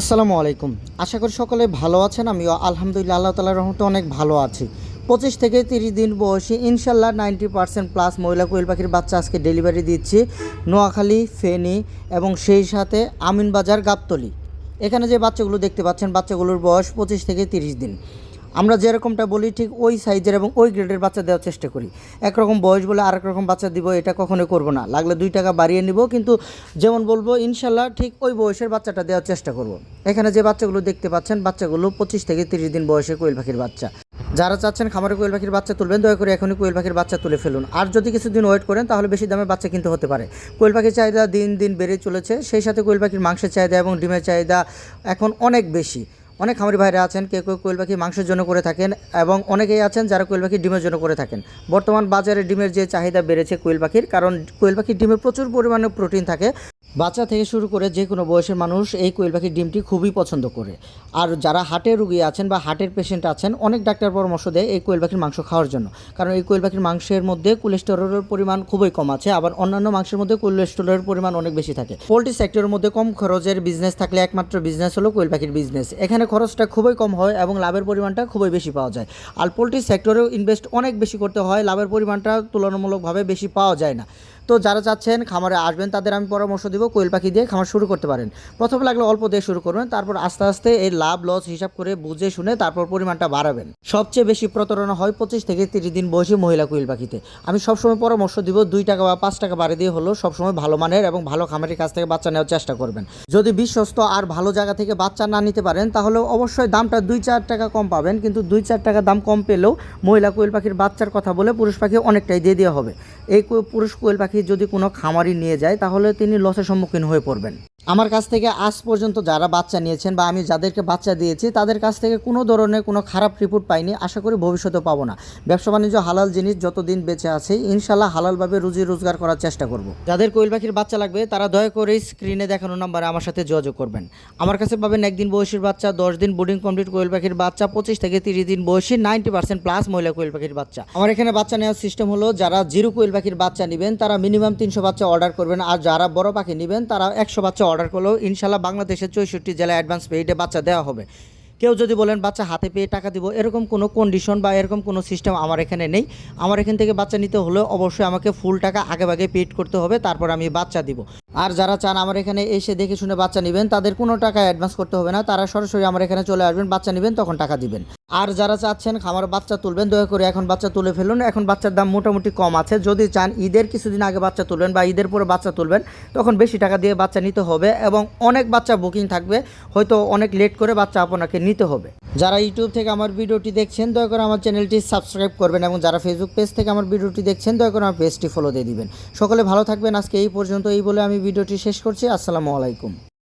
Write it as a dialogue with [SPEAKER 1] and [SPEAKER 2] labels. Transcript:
[SPEAKER 1] আসসালামু আলাইকুম। আশা করি সকলে ভালো আছেন, আমিও আলহামদুলিল্লাহ, আল্লাহ তালার রহমতে অনেক ভালো আছি। পঁচিশ থেকে তিরিশ দিন বয়সী ইনশাল্লাহ নাইনটি পার্সেন্ট প্লাস মহিলা কোয়েল পাখির বাচ্চা আজকে ডেলিভারি দিচ্ছি নোয়াখালী, ফেনী এবং সেই সাথে আমিনবাজার, গাবতলি। এখানে যে বাচ্চাগুলো দেখতে পাচ্ছেন, বাচ্চাগুলোর বয়স পঁচিশ থেকে তিরিশ দিন। আমরা যেরকমটা বলি ঠিক ওই সাইজের এবং ওই গ্রেডের বাচ্চা দেওয়ার চেষ্টা করি। একরকম বয়স বলে আরেক রকম বাচ্চা দিব, এটা কখনোই করব না। লাগলে দুই টাকা বাড়িয়ে নিব, কিন্তু যেমন বলব, ইনশাল্লাহ ঠিক ওই বয়সের বাচ্চাটা দেওয়ার চেষ্টা করব। এখানে যে বাচ্চাগুলো দেখতে পাচ্ছেন, বাচ্চাগুলো পঁচিশ থেকে তিরিশ দিন বয়সে কোয়েল পাখির বাচ্চা। যারা চাচ্ছেন খামারে কোয়েল পাখির বাচ্চা তুলবেন, দয়া করে এখনই কোয়েল পাখির বাচ্চা তুলে ফেলুন। আর যদি কিছুদিন ওয়েট করেন, তাহলে বেশি দামে বাচ্চা কিনতে হতে পারে। কোয়েল পাখির চাহিদা দিন দিন বেড়ে চলেছে, সেই সাথে কোয়েল পাখির মাংসের চাহিদা এবং ডিমের চাহিদা এখন অনেক বেশি। অনেক খামারি ভাইরা আছেন, কেউ কেউ কোয়েল পাখি মাংসের জন্য করে থাকেন এবং অনেকেই আছেন যারা কোয়েল পাখি ডিমের জন্য করে থাকেন। বর্তমান বাজারে ডিমের যে চাহিদা বেড়েছে কোয়েল পাখির, কারণ কোয়েল পাখির ডিমে প্রচুর পরিমাণে প্রোটিন থাকে। বাচ্চা থেকে শুরু করে যে কোনো বয়সের মানুষ এই কোয়েল পাখির ডিমটি খুবই পছন্দ করে। আর যারা হার্টের রুগী আছেন বা হার্টের পেশেন্ট আছেন, অনেক ডাক্তার পরামর্শ দেয় এই কোয়েল পাখির মাংস খাওয়ার জন্য। কারণ এই কোয়েল পাখির মাংসের মধ্যে কোলেস্টেরলের পরিমাণ খুবই কম আছে, আবার অন্যান্য মাংসের মধ্যে কোলেস্টেরলের পরিমাণ অনেক বেশি থাকে। পোলট্রি সেক্টরের মধ্যে কম খরচের বিজনেস থাকলে একমাত্র বিজনেস হলো কোয়েল পাখির বিজনেস এখানে খরচটা খুবই কম হয় এবং লাভের পরিমাণটা খুবই বেশি পাওয়া যায়। আর পোলট্রি সেক্টরেও ইনভেস্ট অনেক বেশি করতে হয়, লাভের পরিমাণটা তুলনামূলকভাবে বেশি পাওয়া যায় না। তো যারা চাচ্ছেন খামারে আসবেন, তাদের আমি পরামর্শ দেবো, কোয়েল পাখি দিয়ে খামার শুরু করতে পারেন। প্রথমে লাগলে অল্প দিয়ে শুরু করবেন, তারপর আস্তে আস্তে এই লাভ, লস হিসাব করে বুঝে শুনে তারপর পরিমাণটা বাড়াবেন। সবচেয়ে বেশি প্রতারণা হয় পঁচিশ থেকে তিরিশ দিন বয়সী মহিলা কোয়েল পাখিতে। আমি সবসময় পরামর্শ দিব, দুই টাকা বা পাঁচ টাকা বাড়ি দিয়ে হলেও সবসময় ভালো মানের এবং ভালো খামারের কাছ থেকে বাচ্চা নেওয়ার চেষ্টা করবেন। যদি বিশ্বস্ত আর ভালো জায়গা থেকে বাচ্চা না নিতে পারেন, তাহলে অবশ্যই দামটা দুই চার টাকা কম পাবেন, কিন্তু দুই চার টাকা দাম কম পেলেও মহিলা কোয়েল পাখির বাচ্চার কথা বলে পুরুষ পাখি অনেকটাই দিয়ে দেওয়া হবে। এই পুরুষ কোয়েল পাখি যদি কোনো খামারি নিয়ে যায় তাহলে তিনি লসের সম্মুখীন হয়ে পড়বেন। আমার কাছ থেকে আজ পর্যন্ত যারা বাচ্চা নিয়েছেন বা আমি যাদেরকে বাচ্চা দিয়েছি, তাদের কাছ থেকে কোনো ধরনের কোনো খারাপ রিপোর্ট পাইনি। আশা করি ভবিষ্যতে পাবো না। ব্যবসা বাণিজ্য হালাল জিনিস যতদিন বেঁচে আছে ইনশাল্লাহ হালালভাবে রুজি রোজগার করার চেষ্টা করব। যাদের কোয়েল পাখির বাচ্চা লাগবে, তারা দয়া করে স্ক্রিনে দেখানো নাম্বারে আমার সাথে যোগাযোগ করবেন। আমার কাছে পাবেন একদিন বয়সীর বাচ্চা, দশ দিন বোর্ডিং কমপ্লিট কোয়েল পাখির বাচ্চা, পঁচিশ থেকে তিরিশ দিন বয়সী নাইনটি পার্সেন্ট প্লাস মহিলা কোয়েল পাখির বাচ্চা। আমার এখানে বাচ্চা নেওয়ার সিস্টেম হলো, যারা জিরো কোয়েল পাখির বাচ্চা নেবেন, তারা মিনিমাম তিনশো বাচ্চা অর্ডার করবেন। আর যারা বড় পাখি নেবেন তারা একশো বাচ্চা অর্ডার করলেও ইনশাল্লাহ বাংলাদেশের চৌষট্টি জেলায় অ্যাডভান্স পেইডে বাচ্চা দেওয়া হবে। কেউ যদি বলেন, বাচ্চা হাতে পেয়ে টাকা দিব, এরকম কোনো কন্ডিশন বা এরকম কোনো সিস্টেম আমার এখানে নেই। আমার এখান থেকে বাচ্চা নিতে হলে অবশ্যই আমাকে ফুল টাকা আগে আগে পেড করতে হবে, তারপর আমি বাচ্চা দিব। আর যারা চান আমার এখানে এসে দেখে শুনে বাচ্চা নেবেন, তাদের কোনো টাকা অ্যাডভান্স করতে হবে না। তারা সরাসরি আমার এখানে চলে আসবেন, বাচ্চা নেবেন, তখন টাকা দিবেন। আর যারা চাচ্ছেন খামার বাচ্চা তুলবেন, দয়া করে এখন বাচ্চা তুলে ফেলুন। এখন বাচ্চার দাম মোটামুটি কম আছে। যদি চান ঈদের কিছুদিন আগে বাচ্চা তুলবেন বা ঈদের পরে বাচ্চা তুলবেন, তখন বেশি টাকা দিয়ে বাচ্চা নিতে হবে এবং অনেক বাচ্চা বুকিং থাকবে। হয়তো অনেক লেট করে বাচ্চা আপনাকে নিতে হবে। যারা ইউটিউব থেকে আমার ভিডিওটি দেখছেন, দয়া করে আমার চ্যানেলটি সাবস্ক্রাইব করবেন এবং যারা ফেসবুক পেজ থেকে আমার ভিডিওটি দেখছেন, দয়া করে আমার পেজটি ফলো দিয়ে দিবেন। সকলে ভালো থাকবেন। আজকে এই পর্যন্ত, এই বলে আমি ভিডিওটি শেষ করছি আসসালামু আলাইকুম।